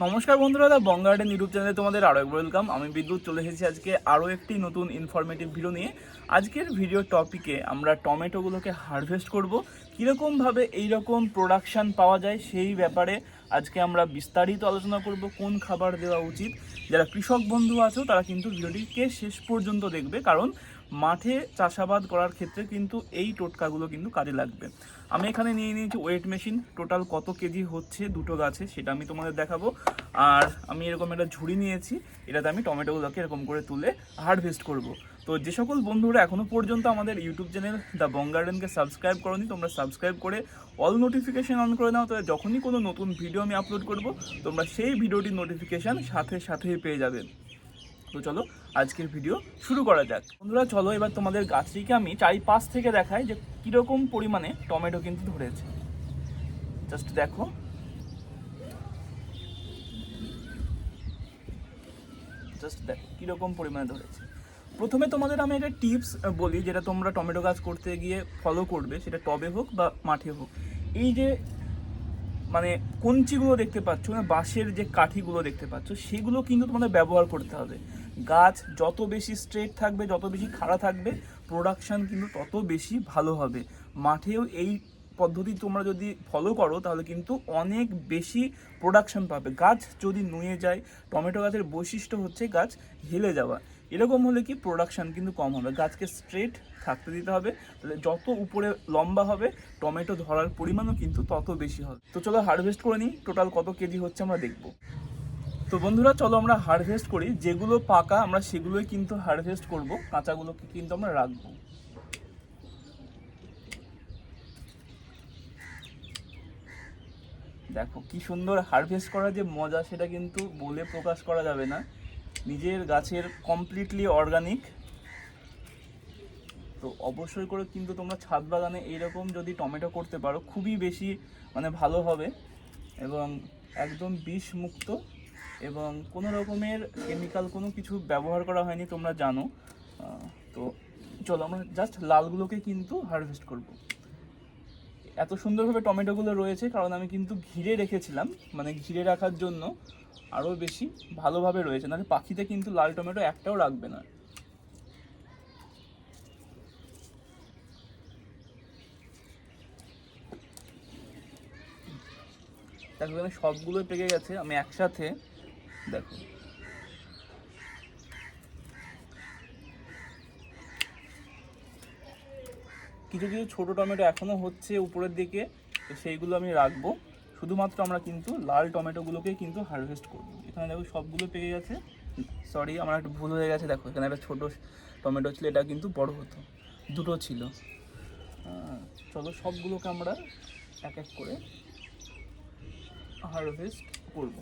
নমস্কার বন্ধুরা, দা বঙ্গার্ডেন ইউটিউব চ্যানেলে তোমাদের আরও একবার ওয়েলকাম আমি বিদ্যুৎ, চলে এসেছি আজকে আরও একটি নতুন ইনফরমেটিভ ভিডিও নিয়ে। আজকের ভিডিও টপিকে আমরা টমেটোগুলোকে হারভেস্ট করব। কীরকমভাবে এইরকম প্রোডাকশান পাওয়া যায় সেই ব্যাপারে আজকে আমরা বিস্তারিত আলোচনা করব, কোন খাবার দেওয়া উচিত। যারা কৃষক বন্ধু আছো, তারা কিন্তু ভিডিওটিকে শেষ পর্যন্ত দেখবে। কারণ মাঠে চাষাবাদ করার ক্ষেত্রে কিন্তু এই টোটকাগুলো কিন্তু কাজে লাগবে। আমি এখানে নিয়ে নিয়েছি ওয়েট মেশিন টোটাল কত কেজি হচ্ছে দুটো গাছে সেটা আমি তোমাদের দেখাবো। আর আমি এরকম একটা ঝুড়ি নিয়েছি, এটাতে আমি টমেটোগুলোকে এরকম করে তুলে হারভেস্ট করব। তো যে সকল বন্ধুরা এখনও পর্যন্ত আমাদের ইউটিউব চ্যানেল দ্য বঙ্গার্ডেনকে সাবস্ক্রাইব করনি, তোমরা সাবস্ক্রাইব করে অল নোটিফিকেশান অন করে নাও তাহলে যখনই কোনো নতুন ভিডিও আমি আপলোড করব, তোমরা সেই ভিডিওটির নোটিফিকেশান সাথে সাথেই পেয়ে যাবে। তো চলো আজকের ভিডিও শুরু করা যাক। বন্ধুরা, চলো এবার তোমাদের গাছটিকে আমি চারিপাশ থেকে দেখাই যে কীরকম পরিমাণে টমেটো কিন্তু ধরেছে। জাস্ট দেখো। জাস্ট দেখো, কীরকম পরিমাণে ধরেছে। প্রথমে তোমাদের আমি একটা টিপস বলি যেটা তোমরা টমেটো গাছ করতে গিয়ে ফলো করবে, সেটা টবে হোক বা মাঠে হোক। এই যে মানে কঞ্চিগুলো দেখতে পাচ্ছ মানে বাঁশের যে কাঠিগুলো দেখতে পাচ্ছ, সেগুলো কিন্তু তোমাদের ব্যবহার করতে হবে। গাছ যত বেশি স্ট্রেট থাকবে, যত বেশি খাড়া থাকবে প্রোডাকশান কিন্তু তত বেশি ভালো হবে। মাঠেও এই পদ্ধতি তোমরা যদি ফলো করো, তাহলে কিন্তু অনেক বেশি প্রোডাকশন পাবে। গাছ যদি নুয়ে যায়, টমেটো গাছের বৈশিষ্ট্য হচ্ছে গাছ হেলে যাওয়া। এরকম হলে কি প্রোডাকশান কিন্তু কম হবে। গাছকে স্ট্রেট থাকতে দিতে হবে, তাহলে যত উপরে লম্বা হবে, টমেটো ধরার পরিমাণও কিন্তু তত বেশি হবে। তো চলো হারভেস্ট করে নিই টোটাল কত কেজি হচ্ছে আমরা দেখব। তো বন্ধুরা, চলো আমরা হারভেস্ট করি। যেগুলো পাকা, আমরা সেগুলোই কিন্তু হারভেস্ট করব। কাঁচাগুলোকে কিন্তু আমরা রাখব। দেখো, কি সুন্দর হারভেস্ট করার যে মজা, সেটা কিন্তু বলে প্রকাশ করা যাবে না। নিজের গাছের কমপ্লিটলি অর্গানিক তো অবশ্যই করে কিন্তু তোমরা ছাদ বাগানে এইরকম যদি টমেটো করতে পারো, খুবই বেশি মানে ভালো হবে এবং একদম বিষ মুক্ত এবং কোনো রকমের কেমিক্যাল কোনো কিছু ব্যবহার করা হয়নি, তোমরা জানো। তো চলো, আমরা জাস্ট লালগুলোকে কিন্তু হারভেস্ট করব। এত সুন্দরভাবে টমেটোগুলো রয়েছে, কারণ আমি কিন্তু ঘিরে রেখেছিলাম মানে ঘিরে রাখার জন্য আরও বেশি ভালোভাবে রয়েছে। নাহলে পাখিতে কিন্তু লাল টমেটো একটাও রাখবে না। সবগুলোই পেকে গেছে। আমি একসাথে দেখো। কিছু কিছু ছোট টমেটো এখনও হচ্ছে উপরের দিকে, তো সেইগুলো আমি রাখব। শুধুমাত্র আমরা কিন্তু লাল টমেটোগুলোকে কিন্তু হারভেস্ট করব। এখানে দেখো সবগুলো পেকে গেছে। সরি আমার একটু ভুল হয়ে গেছে। দেখো, এখানে একটা ছোট টমেটো ছিল, এটা কিন্তু বড় হতো। দুটো ছিল। চলো সবগুলোকে আমরা এক এক করে হারভেস্ট করব।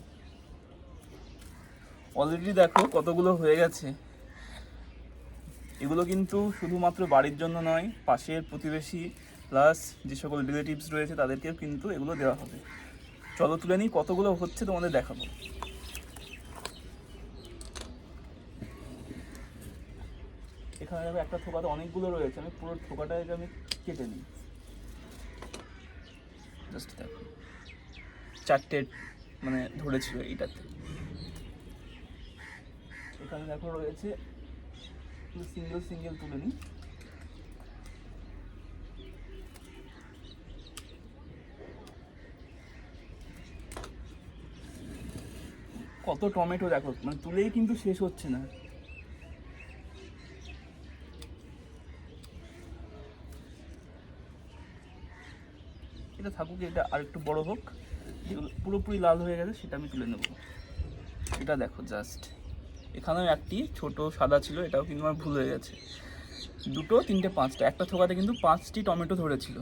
অলরেডি দেখো কতগুলো হয়ে গেছে। এগুলো কিন্তু শুধুমাত্র বাড়ির জন্য নয়, পাশের প্রতিবেশী প্লাস যে সকল রিলেটিভস রয়েছে তাদেরকেও কিন্তু এগুলো দেওয়া হবে। চলো তুলে নিই কতগুলো হচ্ছে তোমাদের দেখাবো। এখানে দেখো একটা থোকাতে অনেকগুলো রয়েছে, আমি পুরো থোকাটাকে আমি কেটে নিই। জাস্ট দেখো। চারটে মানে ধরেছিল এইটাতে। এখানে দেখো রয়েছে সিঙ্গেল সিঙ্গেল তুলে নিই। কত টমেটো দেখো মানে তুলেই কিন্তু শেষ হচ্ছে না। এটা থাকুক, এটা আর একটু বড় হোক পুরোপুরি লাল হয়ে গেছে, সেটা আমি তুলে নেব। এটা দেখো জাস্ট এখানেও একটি, ছোট সাদা ছিল, এটাও কিন্তু আমার ভুল হয়ে গেছে। দুটো, তিনটে, পাঁচটা, একটা থোকাতে কিন্তু পাঁচটি টমেটো ধরেছিল।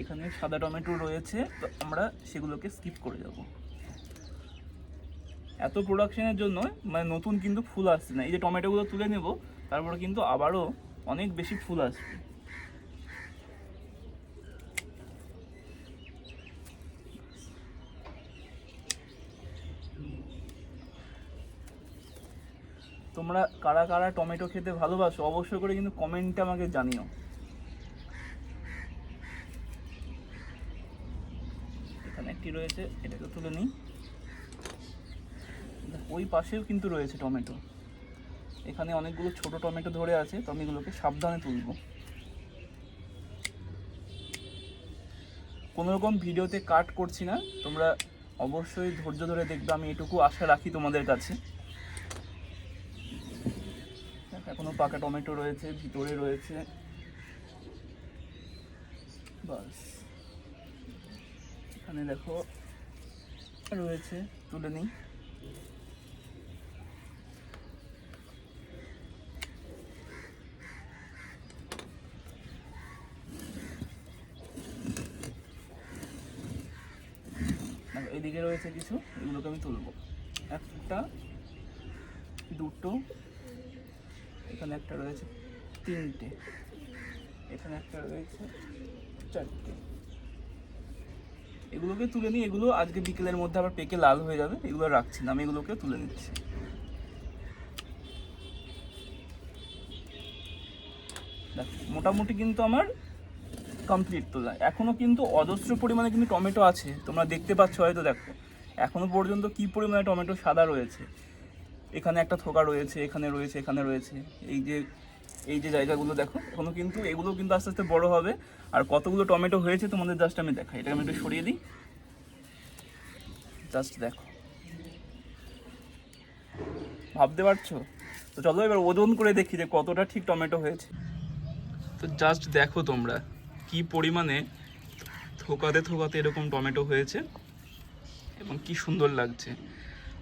এখানে সাদা টমেটো রয়েছে, তো আমরা সেগুলোকে স্কিপ করে যাব। এত প্রোডাকশনের জন্য মানে নতুন কিন্তু ফুল আসছে না। এই যে টমেটোগুলো তুলে নেব, তারপরে কিন্তু আবারও অনেক বেশি ফুল আসবে। তোমরা কারা কারা টমেটো খেতে ভালোবাসো, অবশ্যই করে কিন্তু কমেন্টে আমাকে জানিও। এখানে একটি রয়েছে, এটাকে তুলে নিই। ওই পাশেও কিন্তু রয়েছে টমেটো। এখানে অনেকগুলো ছোট টমেটো ধরে আছে, তো আমি এগুলোকে সাবধানে তুলবো। কোনো রকম ভিডিওতে কাট করছি না, তোমরা অবশ্যই ধৈর্য ধরে দেখবে, আমি এটুকু আশা রাখি তোমাদের কাছে। এখনও পাকা টমেটো রয়েছে, ভিতরে রয়েছে। বাস। এখানে দেখো, রয়েছে, তুলে নিই। এদিকে রয়েছে কিছু, এগুলোকে আমি তুলবো। একটা, দুটো এখানে একটা রয়েছে তিনটে। এখানে একটা রয়েছে চারটে। এগুলোকে তুলে নিই এগুলো আজকে বিকেলের মধ্যে আবার পেকে লাল হয়ে যাবে, এগুলো রাখছি না, আমি এগুলোকে তুলে নিচ্ছি। মোটামুটি কিন্তু আমার কমপ্লিট তোলা এখনও কিন্তু অজস্র পরিমাণে কিন্তু টমেটো আছে, তোমরা দেখতে পাচ্ছ হয়তো, দেখো। এখনও পর্যন্ত কি পরিমাণে টমেটো সাদা রয়েছে? এখানে একটা থোকা রয়েছে, এখানে রয়েছে এখানে রয়েছে। এই যে এই যে জায়গাগুলো দেখো, এখনও কিন্তু এগুলো কিন্তু আস্তে আস্তে বড় হবে। আর কতগুলো টমেটো হয়েছে তোমাদের জাস্ট আমি দেখাই। এটা আমি একটু সরিয়ে দিই। জাস্ট দেখো। ভাবতে পারছ? তো চলো এবার ওজন করে দেখি যে কতটা ঠিক টমেটো হয়েছে। তো জাস্ট দেখো তোমরা কি পরিমাণে থোকাতে থোকাতে এরকম টমেটো হয়েছে এবং কি সুন্দর লাগছে।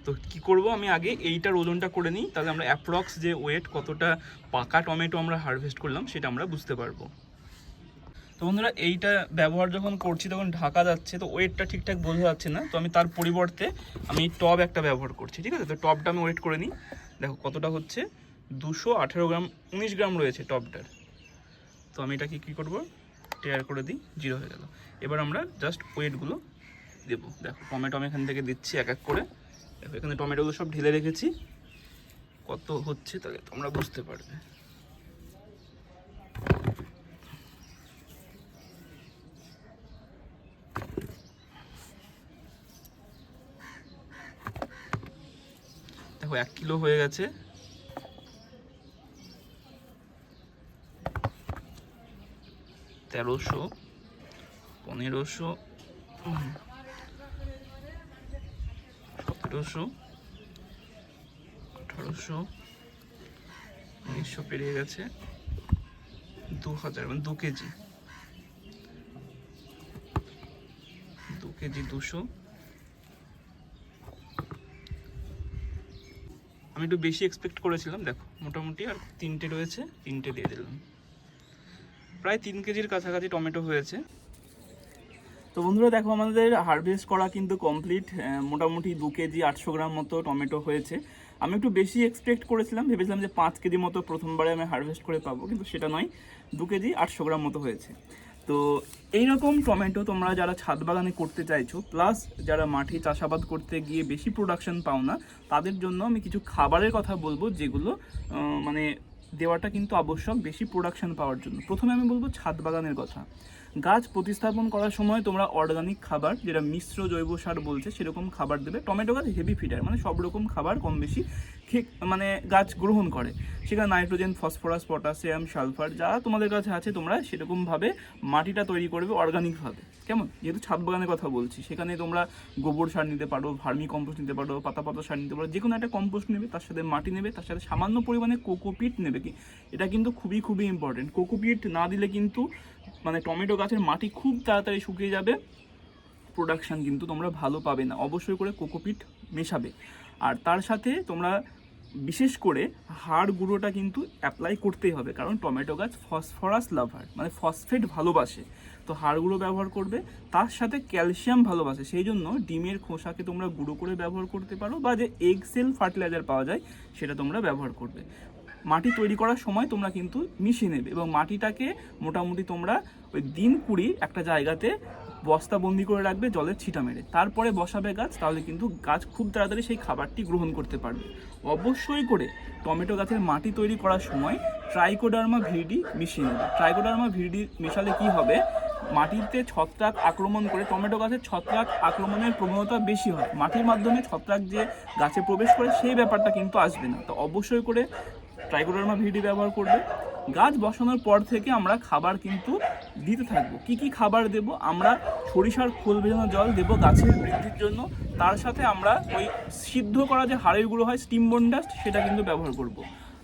তো কি করব? আমি আগে এইটার ওজনটা করে নিই, তাহলে আমরা অ্যাপ্রক্স যে ওয়েট কতটা পাকা টমেটো আমরা হারভেস্ট করলাম, সেটা আমরা বুঝতে পারব। তো বন্ধুরা, এইটা ব্যবহার যখন করছি, তখন ঢাকা যাচ্ছে, তো ওয়েটটা ঠিকঠাক বোঝা যাচ্ছে না। তো আমি তার পরিবর্তে আমি টব একটা ব্যবহার করছি, ঠিক আছে? তো টবটা আমি ওয়েট করে নিই। দেখো কতটা হচ্ছে? দুশো আঠেরো গ্রাম, উনিশ গ্রাম রয়েছে টবটার তো আমি এটাকে কী করব? টেয়ার করে দিই জিরো হয়ে গেল। এবার আমরা জাস্ট ওয়েটগুলো দেবো। দেখো টমেটো আমি এখান থেকে দিচ্ছি এক এক করে। এখানে টমেটোগুলো সব ঢেলে রেখেছি। কত হচ্ছে তাহলে তোমরা বুঝতে পারবে। দেখো, এক কিলো হয়ে গেছে। তেরোশো, পনেরোশো সতেরোশো আঠারোশো, উনিশশো পেরিয়ে গেছে দু হাজার মানে দু কেজি। দু কেজি দুশো। আমি একটু বেশি এক্সপেক্ট করেছিলাম, দেখো, মোটামুটি আর তিনটে রয়েছে, তিনটে দিয়ে দিলাম। প্রায় তিন কেজির কাছাকাছি টমেটো হয়েছে। তো বন্ধুরা দেখো, আমাদের হারভেস্ট করা কিন্তু কমপ্লিট মোটামুটি দু কেজি আটশো গ্রাম মতো টমেটো হয়েছে। আমি একটু বেশি এক্সপেক্ট করেছিলাম, ভেবেছিলাম যে পাঁচ কেজি মতো প্রথমবারে আমি হারভেস্ট করে পাবো, কিন্তু সেটা নয়, দু কেজি আটশো গ্রাম মতো হয়েছে। তো এইরকম টমেটো তোমরা যারা ছাদ বাগানে করতে চাইছো প্লাস যারা মাঠে চাষাবাদ করতে গিয়ে বেশি প্রোডাকশন পাও না, তাদের জন্য আমি কিছু খাবারের কথা বলব, যেগুলো মানে দেওয়াটা কিন্তু আবশ্যক বেশি প্রোডাকশন পাওয়ার জন্য। প্রথমে আমি বলব ছাদ বাগানের কথা। গাছ প্রতিস্থাপন করার সময় তোমরা অর্গানিক খাবার, যেটা মিশ্র জৈব সার বলছে, সেরকম খাবার দেবে। টমেটো গাছ হেভি ফিডার মানে সব রকম খাবার কম বেশি মানে গাছ গ্রহণ করে। সেখানে নাইট্রোজেন ফসফরাস পটাশিয়াম সালফার যা তোমাদের কাছে আছে, তোমরা সেরকমভাবে মাটিটা তৈরি করবে অর্গানিকভাবে কেমন? যেহেতু ছাদ বাগানের কথা বলছি, সেখানে তোমরা গোবর সার নিতে পারো, ভার্মি কম্পোস্ট নিতে পারো, পাতা পাতা সার নিতে পারো যে কোনো একটা কম্পোস্ট নেবে, তার সাথে মাটি নেবে, তার সাথে সামান্য পরিমাণে কোকোপিট নেবে কি? এটা কিন্তু খুবই খুবই ইম্পর্টেন্ট কোকোপিট না দিলে কিন্তু মানে টমেটো গাছের মাটি খুব তাড়াতাড়ি শুকিয়ে যাবে। প্রোডাকশান কিন্তু তোমরা ভালো পাবে না। অবশ্যই করে কোকোপিট মেশাবে। আর তার সাথে তোমরা বিশেষ করে হাড় গুঁড়োটা কিন্তু অ্যাপ্লাই করতেই হবে। কারণ টমেটো গাছ ফসফরাস লাভার মানে ফসফেট ভালোবাসে। তো হাড় গুঁড়ো ব্যবহার করবে। তার সাথে ক্যালসিয়াম ভালোবাসে। সেই জন্য ডিমের খোসাকে তোমরা গুঁড়ো করে ব্যবহার করতে পারো বা যে এগ সেল ফার্টিলাইজার পাওয়া যায়, সেটা তোমরা ব্যবহার করবে। মাটি তৈরি করার সময় তোমরা কিন্তু মিশিয়ে নেবে এবং মাটিটাকে মোটামুটি তোমরা ওই দিন কুড়ি একটা জায়গাতে বস্তা বন্দি করে রাখবে জলের ছিটা মেরে। তারপরে বসাবে গাছ, তাহলে কিন্তু গাছ খুব তাড়াতাড়ি সেই খাবারটি গ্রহণ করতে পারবে। অবশ্যই করে টমেটো গাছের মাটি তৈরি করার সময় ট্রাইকোডার্মা ভিডি মিশিয়ে নেবে। ট্রাইকোডার্মা ভিডি মেশালে কি হবে? মাটিতে ছত্রাক আক্রমণ করে, টমেটো গাছের ছত্রাক আক্রমণের প্রবণতা বেশি হয়। মাটির মাধ্যমে ছত্রাক যে গাছে প্রবেশ করে, সেই ব্যাপারটা কিন্তু আসবে না। তো অবশ্যই করে ট্রাইকোডার্মা ভিডি ব্যবহার করবে। গাছ বসানোর পর থেকে আমরা খাবার কিন্তু দিতে থাকব। কি কি খাবার দেব? আমরা সরিষার খোল ভেজানো জল দেব গাছের বৃদ্ধির জন্য। তার সাথে আমরা ওই সিদ্ধ করা যে হাড়ের হয় স্টিম বন্ডাস্ট সেটা কিন্তু ব্যবহার করব।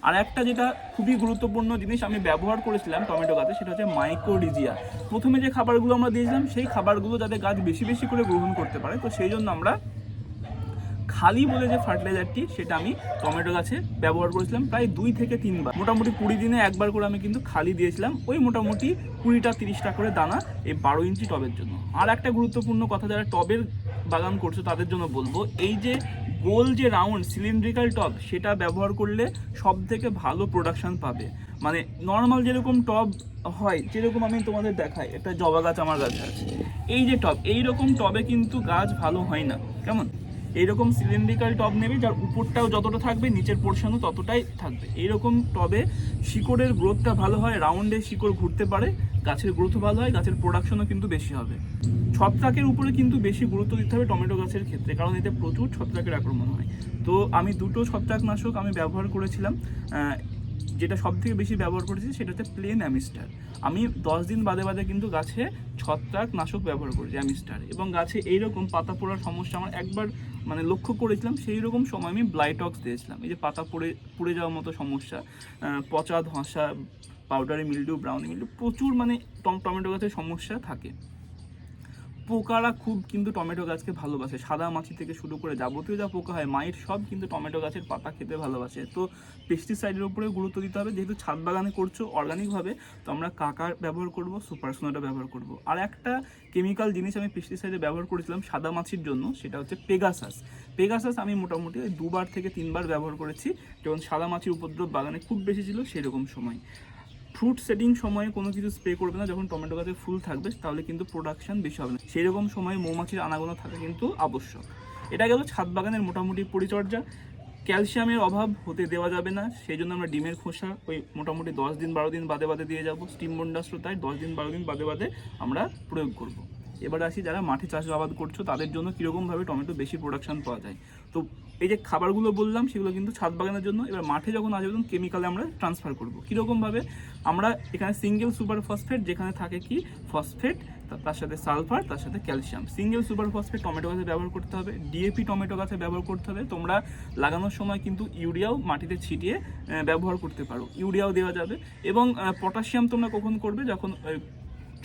আর একটা যেটা খুবই গুরুত্বপূর্ণ জিনিস আমি ব্যবহার করেছিলাম টমেটো গাছে, সেটা হচ্ছে মাইক্রোডিজিয়া প্রথমে যে খাবারগুলো আমরা দিয়েছিলাম, সেই খাবারগুলো যাতে গাছ বেশি বেশি করে গ্রহণ করতে পারে, তো সেই জন্য আমরা খালি বলে যে ফার্টিলাইজারটি, সেটা আমি টমেটো গাছে ব্যবহার করেছিলাম প্রায় দুই থেকে তিনবার। মোটামুটি কুড়ি দিনে একবার করে আমি কিন্তু খালি দিয়েছিলাম। ওই মোটামুটি কুড়িটা, তিরিশটা করে দানা এই বারো ইঞ্চি টবের জন্য। আর একটা গুরুত্বপূর্ণ কথা যারা টবের বাগান করছ, তাদের জন্য বলব, এই যে গোল যে রাউন্ড সিলিন্ড্রিক্যাল টব, সেটা ব্যবহার করলে সব থেকে ভালো প্রোডাকশন পাবে। মানে নর্মাল যেরকম টব হয়, যেরকম আমি তোমাদের দেখাই, একটা জবা গাছ আমার কাছে আছে। এই যে টব এই রকম টবে কিন্তু গাছ ভালো হয় না। কেমন? এইরকম সিলিন্ড্রিক্যাল টব নেবে, যার উপরটাও যতটা থাকবে, নিচের পোর্শনও ততটাই থাকবে। এইরকম টবে শিকড়ের গ্রোথটা ভালো হয় রাউন্ডে শিকড় ঘুরতে পারে, গাছের গ্রোথও ভালো হয়, গাছের প্রোডাকশনও কিন্তু বেশি হবে। ছত্রাকের উপরে কিন্তু বেশি গুরুত্ব দিতে হবে টমেটো গাছের ক্ষেত্রে, কারণ এতে প্রচুর ছত্রাকের আক্রমণ হয়। তো আমি দুটো ছত্রাকনাশক আমি ব্যবহার করেছিলাম যেটা সব থেকে বেশি ব্যবহার করেছি সেটা হচ্ছে প্লেন অ্যামিস্টার আমি দশ দিন বাদে বাদে কিন্তু গাছে ছত্রাক নাশক ব্যবহার করেছি অ্যামিস্টার এবং গাছে এইরকম পাতা পোড়ার সমস্যা আমার একবার মানে লক্ষ্য করেছিলাম সেই রকম সময় আমি ব্লাইটক্স দিয়েছিলাম। এই যে পাতা পড়ে, পুড়ে যাওয়ার মতো সমস্যা পচা ধসা পাউডারি মিল্ডু ব্রাউনি মিল্ডু প্রচুর মানে টম- টমেটো গাছের সমস্যা থাকে। পোকারা খুব কিন্তু টমেটো গাছকে ভালোবাসে। সাদা মাছি থেকে শুরু করে যাবতীয় যা পোকা হয়, মাইট সব কিন্তু টমেটো গাছের পাতা খেতে ভালোবাসে। তো পেস্টিসাইডের উপরে গুরুত্ব দিতে হবে। যেহেতু ছাদ বাগানে করছ অর্গানিকভাবে তো আমরা কাকার ব্যবহার করব সুপার সোনাটা ব্যবহার করব। আর একটা কেমিক্যাল জিনিস আমি পেস্টিসাইডে ব্যবহার করেছিলাম সাদা মাছির জন্য, সেটা হচ্ছে পেগাসাস পেগাসাস আমি মোটামুটি দুবার থেকে তিনবার ব্যবহার করেছি। যখন সাদা মাছির উপদ্রব বাগানে খুব বেশি ছিল সেরকম সময়। ফ্রুট সেটিং সময়ে কোনো কিছু স্প্রে করবে না, যখন টমেটো গাছে ফুল থাকবে, তাহলে কিন্তু প্রোডাকশন বেশি হবে না। সেই রকম সময় মৌমাছির আনাগোনা থাকা কিন্তু আবশ্যক। এটা গেল ছাদ বাগানের মোটামুটি পরিচর্যা। ক্যালসিয়ামের অভাব হতে দেওয়া যাবে না সেই জন্য আমরা ডিমের খোসা ওই মোটামুটি দশ দিন বারো দিন বাদে বাদে দিয়ে যাব। স্টিম বন্ডাস্ট্র তাই দশ দিন বারো দিন বাদে বাদে আমরা প্রয়োগ করব। এবার আসি যারা মাঠে চাষাবাদ করছ, তাদের জন্য কীরকমভাবে টমেটো বেশি প্রোডাকশন পাওয়া যায়? তো এই যে খাবারগুলো বললাম, সেগুলো কিন্তু ছাদ বাগানের জন্য। এবার মাঠে যখন আসবে, তখন কেমিক্যালে আমরা ট্রান্সফার করব। কীরকমভাবে? আমরা এখানে সিঙ্গেল সুপার ফসফেট যেখানে থাকে কি? ফসফেট তার সাথে সালফার তার সাথে calcium single super phosphate tomato গাছে ব্যবহার করতে হবে। ডিএপি টমেটো গাছে ব্যবহার করতে হবে। তোমরা লাগানোর সময় কিন্তু ইউরিয়াও মাটিতে ছিটিয়ে ব্যবহার করতে পারো। ইউরিয়াও দেওয়া যাবে। এবং পটাশিয়াম তোমরা কখন করবে? যখন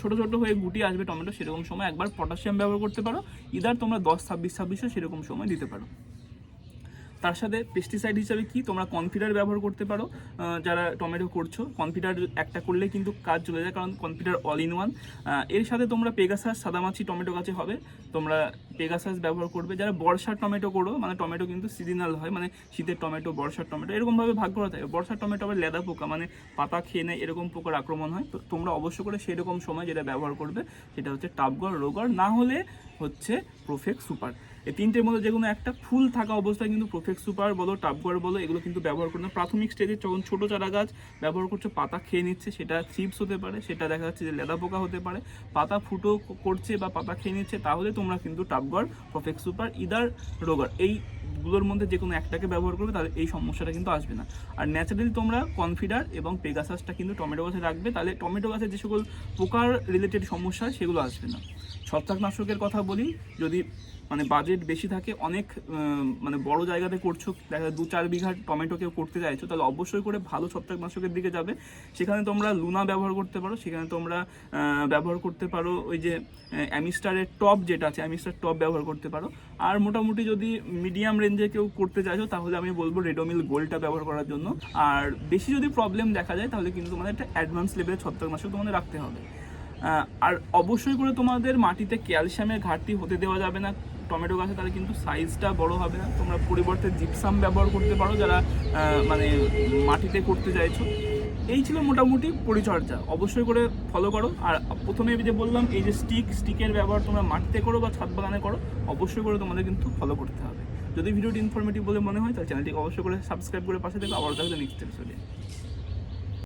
ছোট ছোট হয়ে গুটি আসবে টমেটো সেরকম সময় একবার পটাশিয়াম ব্যবহার করতে পারো। ইদার তোমরা দশ, ছাব্বিশ, ছাব্বিশে সেরকম সময় দিতে পারো। তার সাথে পেস্টিসাইড হিসাবে কি তোমরা কনফিডার ব্যবহার করতে পারো? যারা টমেটো করছ কনফিডার একটা করলে কিন্তু কাজ চলে যায়, কারণ কনফিডার অল ইন ওয়ানের সাথে তোমরা পেগাসাস সাদামাছি টমেটো গাছে হবে। তোমরা পেগাসাস ব্যবহার করবে। যারা বর্ষার টমেটো করো মানে টমেটো কিন্তু সিজনাল হয় মানে শীতের টমেটো, বর্ষার টমেটো, এরকমভাবে ভাগ করা থাকে। বর্ষার টমেটো আবার লেদা পোকা মানে পাতা খেয়ে নেয়, এরকম পোকার আক্রমণ হয়। তো তোমরা অবশ্য করে সেরকম সময় যেটা ব্যবহার করবে, সেটা হচ্ছে টাবগড় রোগর না হলে হচ্ছে প্রোফেক্ট সুপার এই তিনটের মধ্যে যে কোনো একটা ফুল থাকা অবস্থায় কিন্তু প্রোফেক্ট সুপার বলো টাপগড় বলো, এগুলো কিন্তু ব্যবহার করবে না প্রাথমিক স্টেজে যখন ছোটো চারা গাছ ব্যবহার করছে, পাতা খেয়ে নিচ্ছে, সেটা চিপস হতে পারে, সেটা দেখা যাচ্ছে যে লেদা পোকা হতে পারে। পাতা ফুটো করছে বা পাতা খেয়ে নিচ্ছে, তাহলে তোমরা কিন্তু টাপগড় প্রোফেক্ট সুপার, ইদার রোগার, এই গুলোর মধ্যে যে কোনো একটাকে ব্যবহার করবে, তাহলে এই সমস্যাটা কিন্তু আসবে না। আর ন্যাচারালি তোমরা কনফিডার এবং পেগাসাসটা কিন্তু টমেটো গাছে রাখবে, তাহলে টমেটো গাছের যে সকল পোকার রিলেটেড সমস্যা সেগুলো আসবে না। ছত্রাকনাশকের কথা বলি, যদি মানে বাজেট বেশি থাকে, অনেক মানে বড় জায়গাতে করছ, দেখা দু চার বিঘা টমেটো কেউ করতে চাইছো, তাহলে অবশ্যই করে ভালো ছত্রাকনাশকের দিকে যাবে। সেখানে তোমরা লুনা ব্যবহার করতে পারো, সেখানে তোমরা ব্যবহার করতে পারো ওই যে অ্যামিস্টারের টপ যেটা আছে অ্যামিস্টার টপ ব্যবহার করতে পারো। আর মোটামুটি যদি মিডিয়াম রেঞ্জে কেউ করতে চাইছো, তাহলে আমি বলব রেডোমিল গোল্ডটা ব্যবহার করার জন্য। আর বেশি যদি প্রবলেম দেখা যায়, তাহলে কিন্তু তোমাদের একটা অ্যাডভান্স লেভেলের ছত্রাকনাশক তোমাদের রাখতে হবে। আর অবশ্যই করে তোমাদের মাটিতে ক্যালসিয়ামের ঘাটতি হতে দেওয়া যাবে না। টমেটো গাছে তাহলে কিন্তু সাইজটা বড় হবে না। তোমরা পরিবর্তে জিপসাম ব্যবহার করতে পারো যারা মানে মাটিতে করতে চাইছো। এই ছিল মোটামুটি পরিচর্যা। অবশ্যই করে ফলো করো। আর প্রথমে যে বললাম, এই যে স্টিক স্টিকের ব্যবহার তোমরা মাটিতে করো বা ছাদ বাগানে করো, অবশ্যই করে তোমাদের কিন্তু ফলো করতে হবে। যদি ভিডিওটি ইনফরমেটিভ বলে মনে হয়, তাহলে চ্যানেলটি অবশ্যই করে সাবস্ক্রাইব করে পাশে থেকে আবার দেখা নেক্সট এপিসোডে